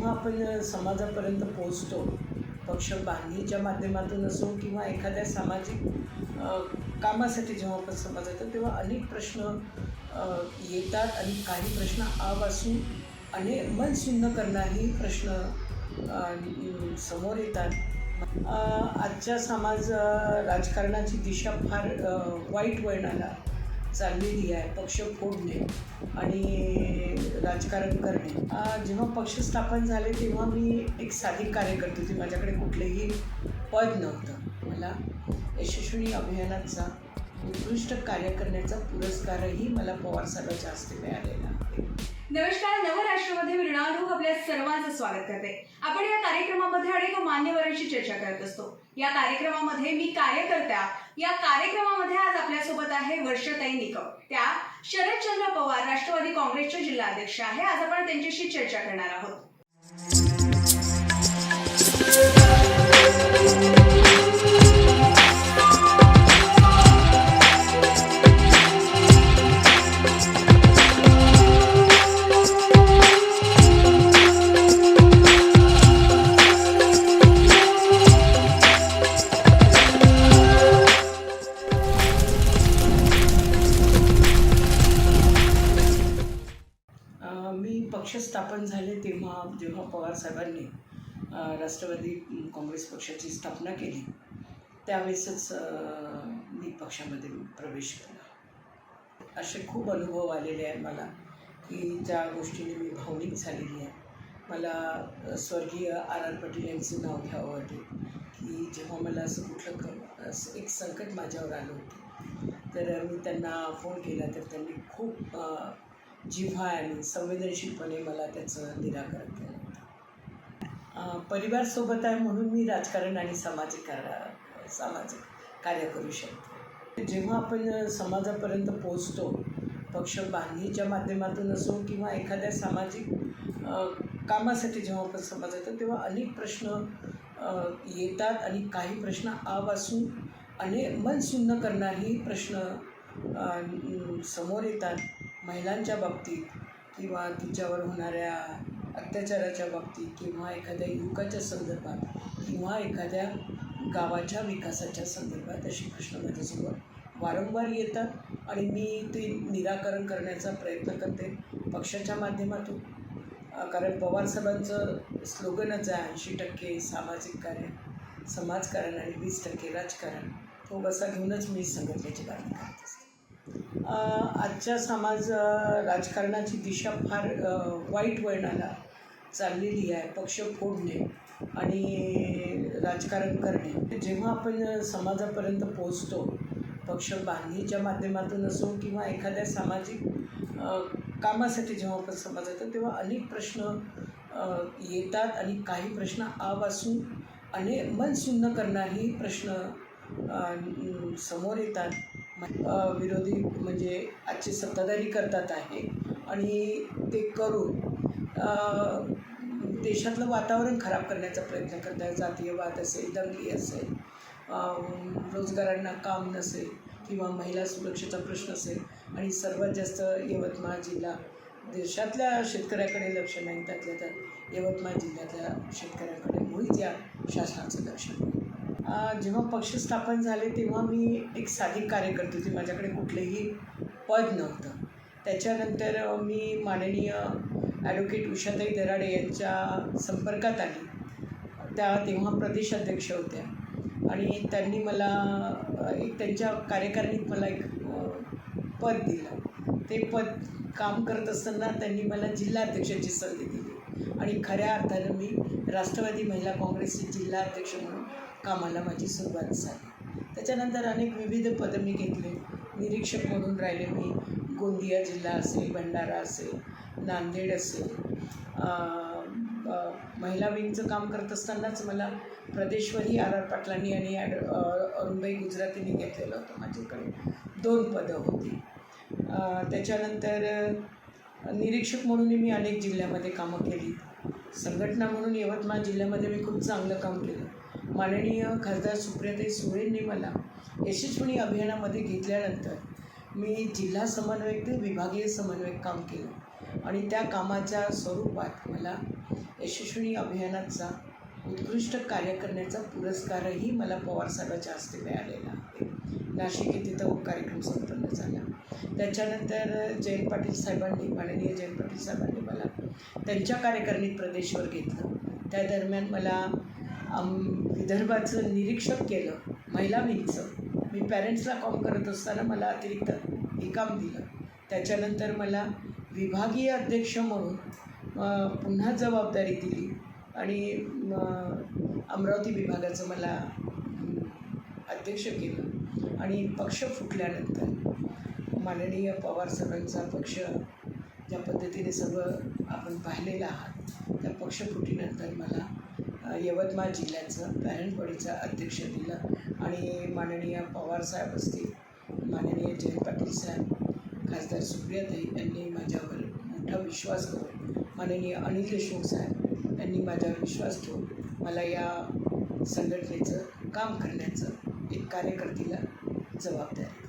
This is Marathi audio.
जेव्हा आपण समाजापर्यंत पोहोचतो पक्ष बांधणीच्या माध्यमातून असो किंवा एखाद्या सामाजिक कामासाठी जेव्हा आपण समाजात येतो तेव्हा अनेक प्रश्न येतात आणि काही प्रश्न आवासून अनेक मन शून्य करणारी प्रश्न समोर येतात. आजच्या समाज राजकारणाची दिशा फार वाईट वळणाला चाललेली आहे पक्ष फोडणे आणि राजकारण करणे. जेव्हा पक्ष स्थापन झाले तेव्हा मी एक साधी कार्यकर्ते होती. माझ्याकडे कुठलेही पद नव्हतं. मला यशस्वी अभियानाचा उत्कृष्ट कार्य करण्याचा पुरस्कारही मला पवार साहेबांच्या हस्ते मिळालेला आहे. नमस्कार नवराष्ट्रमध्ये मी आपल्या सर्वांचं स्वागत करते. आपण या कार्यक्रमामध्ये अनेक मान्यवरांशी चर्चा करत असतो. या कार्यक्रमामध्ये मी कार्यकर्त्या या कार्यक्रमामध्ये आज आपल्यासोबत आहे वर्षताई निकम. त्या शरदचंद्र पवार राष्ट्रवादी काँग्रेसच्या जिल्हाध्यक्ष आहे. आज आपण त्यांच्याशी चर्चा करणार आहोत. स्थापन झाले तेव्हा जेव्हा पवार साहेबांनी राष्ट्रवादी काँग्रेस पक्षाची स्थापना केली त्यावेळेसच मी पक्षामध्ये प्रवेश केला. असे खूप अनुभव आलेले आहेत मला की ज्या गोष्टीने मी भावनिक झालेली आहे. मला स्वर्गीय आर आर पाटील यांचं नाव घ्यावं वाटेल की जेव्हा मला असं कुठलं क असं एक संकट माझ्यावर आलं होतं तर मी त्यांना फोन केला तर त्यांनी खूप जिव्हाळ्याने संवेदनशीलपणे मला त्याचं निराकरण केलं. परिवारसोबत आहे म्हणून मी राजकारण आणि सामाजिक कार्य सामाजिक कार्य करू शकते. जेव्हा आपण समाजापर्यंत पोचतो पक्ष बांधणीच्या माध्यमातून असो किंवा एखाद्या सामाजिक कामासाठी जेव्हा आपण समाजात येतो तेव्हा अनेक प्रश्न येतात आणि काही प्रश्न आवासून अनेक मन सुन्न करणारी प्रश्न समोर येतात. महिलांच्या बाबतीत किंवा तिच्यावर होणाऱ्या अत्याचाराच्या बाबतीत किंवा एखाद्या युवकाच्या संदर्भात किंवा एखाद्या गावाच्या विकासाच्या संदर्भात असे प्रश्न माझ्यासमोर वारंवार येतात आणि मी ते निराकरण करण्याचा प्रयत्न करते पक्षाच्या माध्यमातून. कारण पवारसाहेबांचं स्लोगनच आहे ऐंशी टक्के सामाजिक कार्य समाजकारण आणि वीस टक्के राजकारण. तो बसा घेऊनच मी संघटनेची बातमी करत असते आजच्या समाज राजकारणाची दिशा फार वाईट वळणाला चाललेली आहे. पक्ष फोडणे आणि राजकारण करणे. जेव्हा आपण समाजापर्यंत पोहोचतो पक्ष बांधणीच्या माध्यमातून असो किंवा एखाद्या सामाजिक कामासाठी जेव्हा आपण समाजात येतो तेव्हा अनेक प्रश्न येतात आणि काही प्रश्न आवासून आणि मन करणं ही प्रश्न समोर येतात. विरोधी म्हणजे आजची सत्ताधारी करतात आहे. आणि ते करून देशातलं वातावरण खराब करण्याचा प्रयत्न करत आहे जातीयवाद असेल दंगली असेल रोजगारांना काम नसेल किंवा महिला सुरक्षेचा प्रश्न असेल आणि सर्वात जास्त यवतमाळ जिल्हा देशातल्या शेतकऱ्याकडे लक्ष नाही त्यातल्या त्यात यवतमाळ जिल्ह्यातल्या शेतकऱ्याकडे मुळीच या शासनाचं लक्ष नाही. जेव्हा पक्ष स्थापन झाले तेव्हा मी एक साधी कार्यकर्ते होती. माझ्याकडे कुठलेही पद नव्हतं. त्याच्यानंतर मी माननीय ॲडव्होकेट उषाताई दराडे यांच्या संपर्कात आली. त्या तेव्हा प्रदेशाध्यक्ष होत्या. आणि त्यांनी मला एक त्यांच्या कार्यकारिणीत मला एक पद दिलं. ते पद काम करत असताना त्यांनी मला जिल्हाध्यक्षाची संधी दिली. आणि खऱ्या अर्थानं मी राष्ट्रवादी महिला काँग्रेसचे जिल्हाध्यक्ष म्हणून कामाला माझी सुरुवात झाली. त्याच्यानंतर अनेक विविध पदं मी घेतले. निरीक्षक म्हणून राहिले मी. गोंदिया जिल्हा असेल भंडारा असेल नांदेड असेल. महिला विंगचं काम करत असतानाच मला प्रदेशवरही आर आर पाटलांनी आणि ॲड अरुणबाई गुजरातींनी घेतलेलं होतं माझ्याकडे. दोन पदं होती. त्याच्यानंतर निरीक्षक म्हणूनही मी अनेक जिल्ह्यामध्ये कामं केली. संघटना म्हणून यवतमाळ जिल्ह्यामध्ये मी खूप चांगलं काम केलं. माननीय खासदार सुप्रियाताई सुळेंनी मला यशस्वी अभियानामध्ये घेतल्यानंतर मी जिल्हा समन्वयक ते विभागीय समन्वयक काम केलं. आणि त्या कामाच्या स्वरूपात मला यशस्विनी अभियानाचा उत्कृष्ट कार्य करण्याचा पुरस्कारही मला पवार साहेबाच्या हस्ते मिळालेला आहे. नाशिक येथे तो कार्यक्रम संपन्न झाला. त्याच्यानंतर जयंत पाटील साहेबांनी माननीय जयंत पाटील साहेबांनी मला त्यांच्या कार्यकारिणीत प्रदेशवर घेतलं. त्या दरम्यान मला विदर्भाचं निरीक्षक केलं महिला विंगचं. मी पॅरेंट्सला कॉम करत असताना मला अतिरिक्त हे काम दिलं. त्याच्यानंतर मला विभागीय अध्यक्ष म्हणून पुन्हा जबाबदारी दिली. आणि अमरावती विभागाचं मला अध्यक्ष केलं. आणि पक्ष फुटल्यानंतर माननीय पवार सरांचा पक्ष ज्या पद्धतीने सगळं आपण पाहिलेलं आहात त्या पक्षफुटीनंतर मला यवतमाळ जिल्ह्याचं पॅरेंटवाडीचं अध्यक्ष दिलं. आणि माननीय पवार साहेब असतील माननीय जयंत पाटील साहेब खासदार सुप्रियाताई यांनी माझ्यावर मोठा विश्वास करून माननीय अनिल देशमुख साहेब माझ्यावर विश्वास ठेवून मला या संघटनेचं काम करण्याचं एक कार्यकर्तीला जबाबदारी.